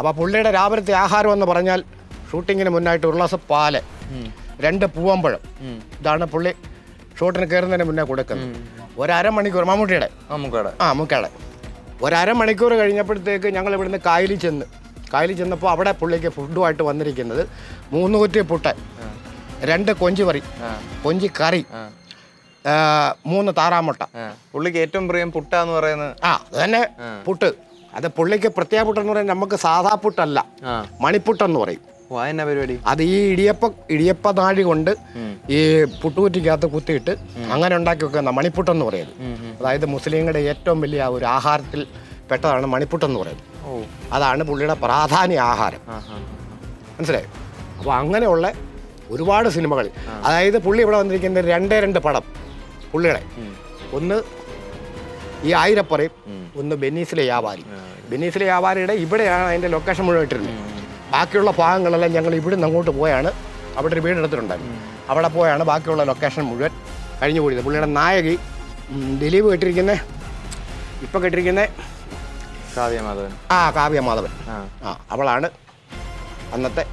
അപ്പോൾ പുള്ളിയുടെ രാവിലത്തെ ആഹാരം എന്ന് പറഞ്ഞാൽ ഷൂട്ടിങ്ങിന് മുന്നായിട്ട് ഒരു ഗ്ലാസ് പാൽ രണ്ട് പൂവമ്പഴം ഇതാണ് പുള്ളി ഷൂട്ടിന് കയറുന്നതിന് മുന്നേ കൊടുക്കുന്നത്. ഒരമണിക്കൂർ മമ്മൂട്ടിയുടെ? ആ മുക്കയുടെ ഒരമണിക്കൂർ കഴിഞ്ഞപ്പോഴത്തേക്ക് ഞങ്ങൾ ഇവിടുന്ന് കായലിൽ ചെന്ന് കായലിൽ ചെന്നപ്പോൾ അവിടെ പുള്ളിക്ക് ഫുഡുമായിട്ട് വന്നിരിക്കുന്നത് മൂന്ന് കുറ്റി പുട്ട രണ്ട് കൊഞ്ചി കറി കൊഞ്ചി കറി മൂന്ന് താറാമുട്ട. പുള്ളിക്ക് ഏറ്റവും പ്രിയം പുട്ടാന്ന് പറയുന്നത്? ആ അത് തന്നെ പുട്ട്. അത് പുള്ളിക്ക് പ്രത്യേക പുട്ടെന്ന് പറയുന്നത് നമുക്ക് സാധാ പുട്ടല്ല. മണിപ്പുട്ടെന്ന് പറയും. വായന പരിപാടി? അത് ഈ ഇടിയപ്പ ഇടിയപ്പ നാഴി കൊണ്ട് ഈ പുട്ടുകുറ്റിക്കകത്ത് കുത്തിയിട്ട് അങ്ങനെ ഉണ്ടാക്കി വെക്കുന്ന മണിപ്പുട്ടെന്ന് പറയുന്നത്. അതായത് മുസ്ലിങ്ങളുടെ ഏറ്റവും വലിയ ഒരു ആഹാരത്തിൽ പെട്ടതാണ് മണിപ്പുട്ടെന്ന് പറയുന്നത്. അതാണ് പുള്ളിയുടെ പ്രാധാന്യ ആഹാരം. മനസ്സിലായി അപ്പൊ മനസ്സിലായോ? അപ്പോൾ അങ്ങനെയുള്ള ഒരുപാട് സിനിമകൾ. അതായത് പുള്ളി ഇവിടെ വന്നിരിക്കുന്ന രണ്ടേ രണ്ട് പടം. പുള്ളിയുടെ. ഒന്ന് ഈ ആയിരപ്പറയും ഒന്ന് ബെന്നീസിലെ വ്യാപാരി. ബെന്നീസിലെ വ്യാപാരിയുടെ ഇവിടെയാണ് അതിന്റെ ലൊക്കേഷൻ മുഴുവൻ ഇട്ടിരുന്നത്. ബാക്കിയുള്ള ഭാഗങ്ങളെല്ലാം ഞങ്ങൾ ഇവിടുന്ന് അങ്ങോട്ട് പോയാണ്. അവിടെ ഒരു വീടെടുത്തിട്ടുണ്ടായിരുന്നു. അവിടെ പോയാണ് ബാക്കിയുള്ള ലൊക്കേഷൻ മുഴുവൻ കഴിഞ്ഞു പോയത് പുള്ളിയുടെ നായകി ദിലീപ് കെട്ടിരിക്കുന്ന. ഇപ്പം കെട്ടിരിക്കുന്ന കാവ്യ മാധവൻ. ആ കാവ്യ മാധവൻ. ആ. ആ അവളാണ് അന്നത്തെ